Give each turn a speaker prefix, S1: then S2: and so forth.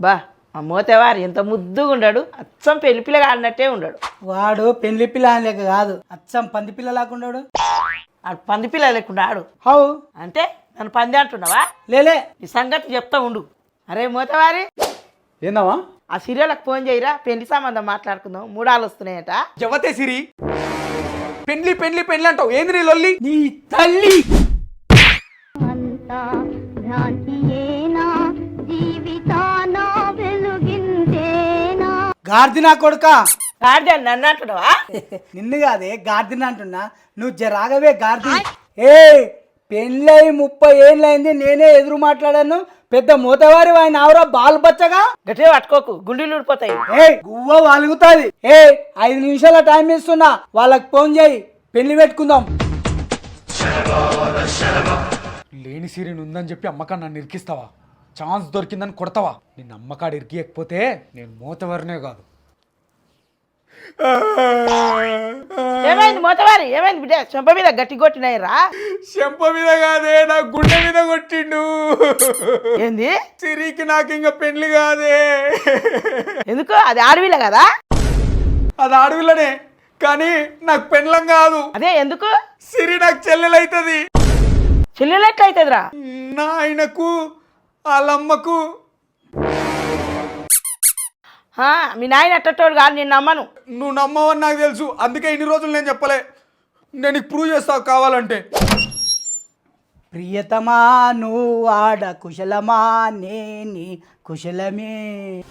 S1: బా మా మోతేవారు ఎంత ముద్దుగా ఉన్నాడు అచ్చం పెళ్ళి పిల్లగా ఆడినట్టే ఉన్నాడు
S2: వాడు పెళ్ళి పిల్ల లెక్క కాదు అచ్చం పంది పిల్ల లాకుండాడు
S1: ఆడు పంది పిల్ల లేకుండా ఆడు.
S2: హౌ?
S1: అంటే నన్ను పంది అంటున్నావా?
S2: లేలే.
S1: నీ సంగతి చెప్తా ఉండు. అరే మోతవారి
S3: ఏందమ్మా?
S1: ఆ సీరియల్కి ఫోన్ చేయరా? పెళ్ళి సంబంధం మాట్లాడుకుందాం. మూడాలు వస్తున్నాయట.
S3: జవతే సిరి? పెండ్లి పెండ్లి పెండ్లి అంటావు. ఏంది నీ లొల్లి?
S2: నీ తల్లి!
S4: అంతా
S2: గార్దినా కొడుక?
S1: నన్ను అంటున్నావా?
S2: నిన్ను కాదే గార్దిన అంటున్నా. నువ్వు జరాగవే గార్ది. ఏ పెళ్ళై ముప్పై ఏళ్ళైంది నేనే ఎదురు మాట్లాడాను. పెద్ద మూతవారి ఆయన ఆవరా బాలు బచ్చగా?
S1: గట్టిగా పట్టుకోకు గుండెలు ఊడిపోతాయి.
S2: ఏ గువ్వ వలుగుతుంది. ఏ ఐదు నిమిషాల టైం ఇస్తున్నా. వాళ్ళకి ఫోన్ చేయి. పెళ్ళి పెట్టుకుందాం.
S3: లేని సిరిని ఉందని చెప్పి అమ్మకాన్ని నన్ను ఇరికిస్తావా? ఛాన్స్ దొరికిందని కొడతావా? నిన్న అమ్మకాడు ఇరికియకపోతే నేను మూతవరనే కాదు.
S1: ఏమైంది మోతవారి? ఏమైంది బిడ్డ? చెంప మీద గట్టి కొట్టినాయి రా
S3: చెంప మీద కాదే నా గుండె మీద కొట్టిండు.
S1: ఏంది?
S3: సిరికి నాకు ఇంకా పెళ్ళి కాదే.
S1: ఎందుకు? అది ఆడవిల్ల కదా?
S3: అది ఆడవిల్లనే కానీ నాకు పెండ్లం కాదు.
S1: అదే ఎందుకు?
S3: సిరి నాకు చెల్లెలైతుంది.
S1: చెల్లెలు ఎట్లయితుందిరా?
S3: నా ఆయనకు వాళ్ళమ్మకు
S1: మీ నాయన ఎట్టటోడు కాదు నేను నమ్మను.
S3: నువ్వు నమ్మవని నాకు తెలుసు. అందుకే ఇన్ని రోజులు నేను చెప్పలే. నేను ప్రూవ్ చేస్తావు కావాలంటే.
S2: ప్రియతమా నువ్వు ఆడ కుశలమా నేని కుశలమే.